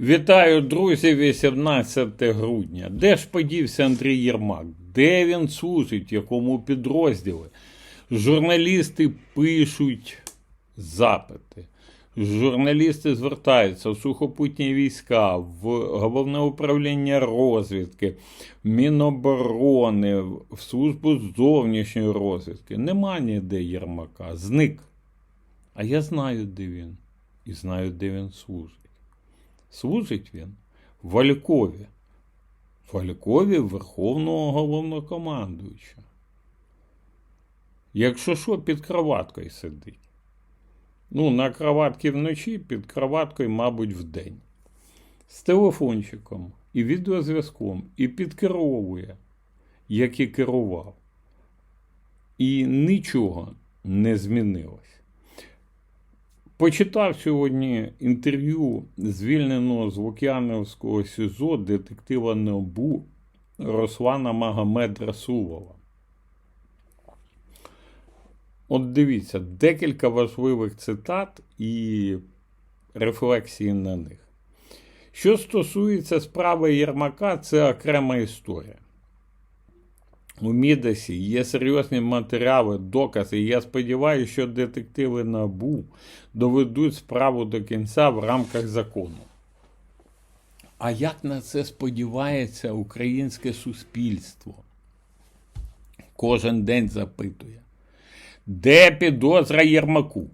Вітаю, друзі, 18 грудня. Де ж подівся Андрій Єрмак? Де він служить, якому підрозділі? Журналісти пишуть запити. Журналісти звертаються в сухопутні війська, в головне управління розвідки, в Міноборони, в службу зовнішньої розвідки. Нема ніде Єрмака. Зник. А я знаю, де він. І знаю, де він служить. Служить він Валькові. Валькові Верховного головнокомандуюча. Якщо що, під кроваткою сидить. Ну, на кроватці вночі, під кроваткою, мабуть, вдень. З телефончиком і відеозв'язком, і підкеровує, як і керував. І нічого не змінилось. Почитав сьогодні інтерв'ю звільненого з Лук'яновського СІЗО детектива НОБУ Руслана Магомед Расулова. От дивіться, декілька важливих цитат і рефлексії на них. Що стосується справи Єрмака, це окрема історія. У Мідасі є серйозні матеріали, докази. і Я сподіваюся, що детективи НАБУ доведуть справу до кінця в рамках закону. А як на це сподівається українське суспільство? Кожен день запитує, де підозра Єрмаку?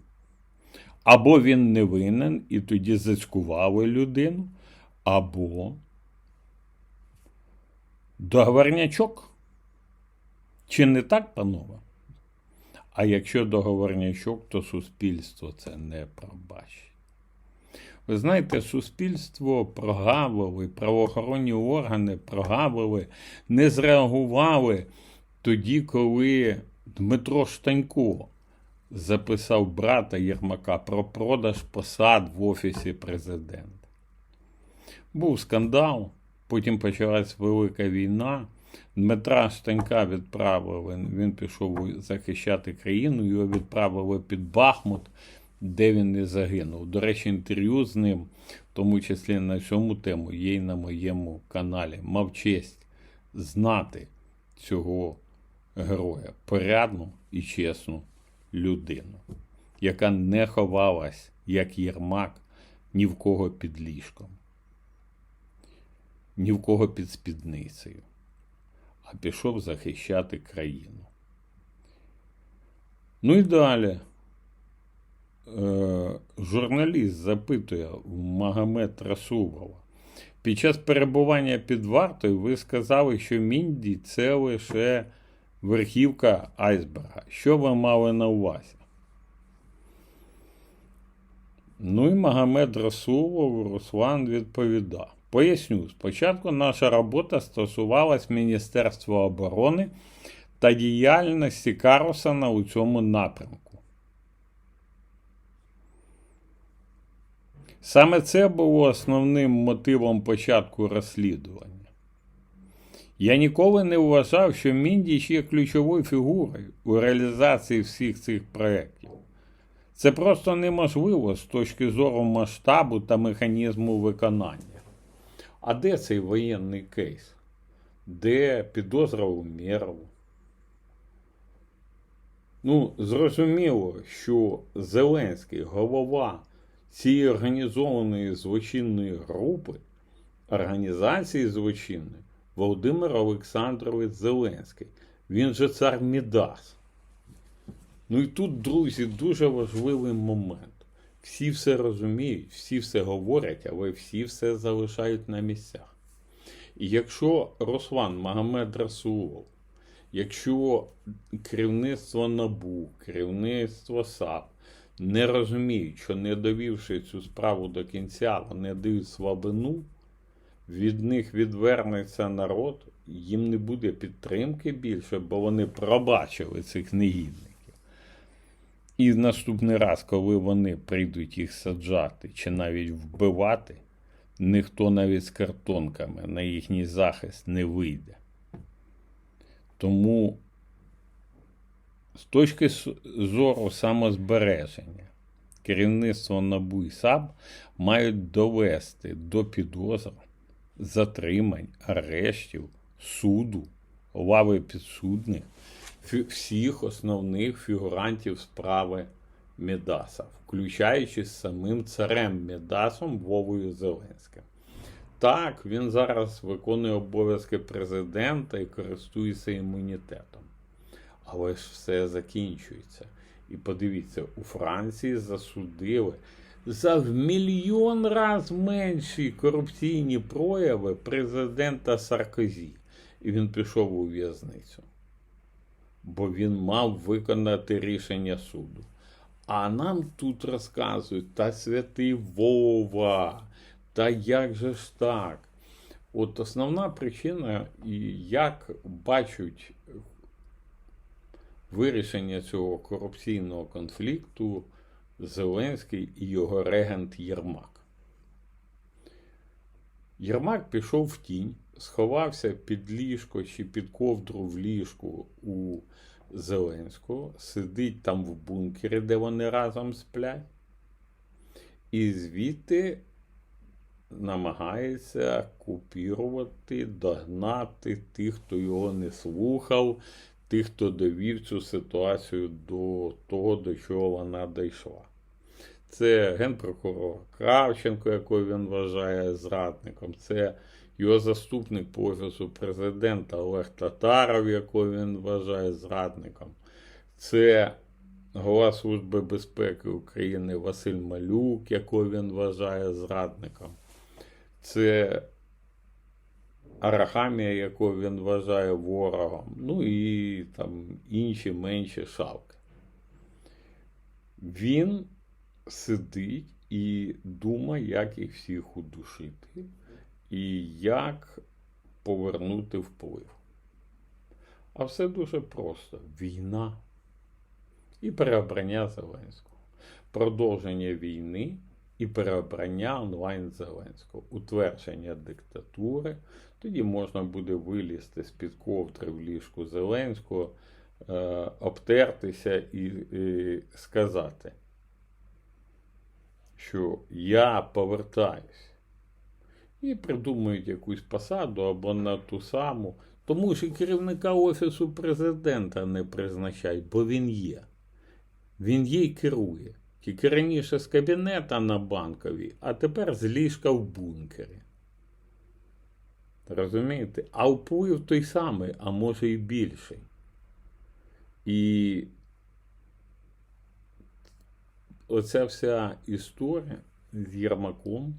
Або він не винен і тоді зацькували людину, або договорнячок. Чи не так, панове? А якщо договорнячок, то суспільство це не пробачить. Ви знаєте, суспільство прогавили, правоохоронні органи прогавили, не зреагували тоді, коли Дмитро Штанько записав брата Єрмака про продаж посад в Офісі президента. Був скандал, потім почалась велика війна. Дмитра Штанька відправили, він пішов захищати країну, його відправили під Бахмут, де він і загинув. До речі, інтерв'ю з ним, в тому числі на цьому тему, є й на моєму каналі. Мав честь знати цього героя, порядну і чесну людину, яка не ховалась, як Єрмак, ні в кого під ліжком, ні в кого під спідницею а пішов захищати країну. Ну і далі. Е, журналіст запитує Магомед Расулова. Під час перебування під вартою ви сказали, що Мінді це лише верхівка айсберга. Що ви мали на увазі? Ну і Магомед Расулов Руслан відповідав. Поясню, спочатку наша робота стосувалась Міністерства оборони та діяльності Карлсона у цьому напрямку. Саме це було основним мотивом початку розслідування. Я ніколи не вважав, що Міндіч є ключовою фігурою у реалізації всіх цих проєктів. Це просто неможливо з точки зору масштабу та механізму виконання. А де цей воєнний кейс? Де підозра у Мерву? Ну, зрозуміло, що Зеленський, голова цієї організованої злочинної групи, організації злочинної, Володимир Олександрович Зеленський. Він же цар Мідас. Ну і тут, друзі, дуже важливий момент. Всі все розуміють, всі все говорять, але всі все залишають на місцях. І якщо Руслан Магомед Расулов, якщо керівництво НАБУ, керівництво САП не розуміють, що не довівши цю справу до кінця, вони дають слабину, від них відвернеться народ, їм не буде підтримки більше, бо вони пробачили цих негідників. І наступний раз, коли вони прийдуть їх саджати чи навіть вбивати, ніхто навіть з картонками на їхній захист не вийде. Тому з точки зору самозбереження керівництво НАБУ і САП мають довести до підозр, затримань, арештів, суду, лави підсудних всіх основних фігурантів справи Медаса, включаючи з самим царем Медасом Вовою Зеленським. Так, він зараз виконує обов'язки президента і користується імунітетом. Але ж все закінчується. І подивіться, у Франції засудили за в мільйон раз менші корупційні прояви президента Саркозі. І він пішов у в'язницю. Бо він мав виконати рішення суду. А нам тут розказують, та святий Вова, та як же ж так? От основна причина, як бачать вирішення цього корупційного конфлікту Зеленський і його регент Єрмак. Єрмак пішов в тінь, сховався під ліжко чи під ковдру в ліжку у Зеленського, сидить там в бункері, де вони разом сплять, і звідти намагається купірувати, догнати тих, хто його не слухав, тих, хто довів цю ситуацію до того, до чого вона дійшла. Це генпрокурор Кравченко, якого він вважає зрадником, це його заступник по офісу президента Олег Татаров, якого він вважає зрадником. Це голова Служби безпеки України Василь Малюк, якого він вважає зрадником. Це Арахамія, якого він вважає ворогом. Ну і там інші менші шавки. Він сидить і думає, як їх всіх удушити і як повернути вплив. А все дуже просто: війна і переобрання Зеленського, продовження війни і переобрання онлайн Зеленського, утвердження диктатури. Тоді можна буде вилізти з-під ковдри в ліжку Зеленського, е, обтертися і, і сказати, що я повертаюсь. І придумають якусь посаду або на ту саму. Тому що керівника Офісу президента не призначають, бо він є. Він і керує. Тільки раніше з кабінета на банковій, а тепер з ліжка в бункері. Розумієте? А вплив той самий, а може і більший. І оця вся історія з Єрмаком,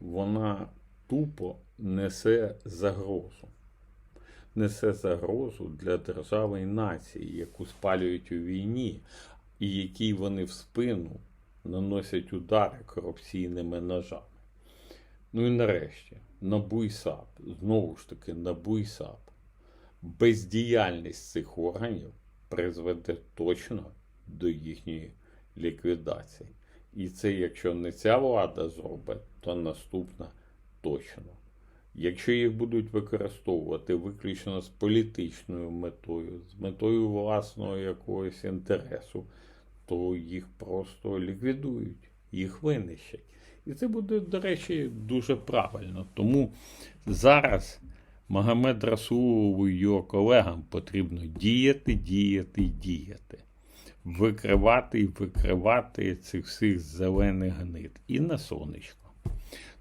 вона тупо несе загрозу. Несе загрозу для держави і нації, яку спалюють у війні, і якій вони в спину наносять удари корупційними ножами. Ну і нарешті, НАБУ і САП, знову ж таки, НАБУ і САП. Бездіяльність цих органів призведе точно до їхньої ліквідації. І це, якщо не ця влада зробить, то наступна точно. Якщо їх будуть використовувати виключно з політичною метою, з метою власного якогось інтересу, то їх просто ліквідують, їх винищать. І це буде, до речі, дуже правильно. Тому зараз Магомед Расулову і його колегам потрібно діяти, діяти діяти. Викривати і викривати цих всіх зелених гнид. І на сонечко.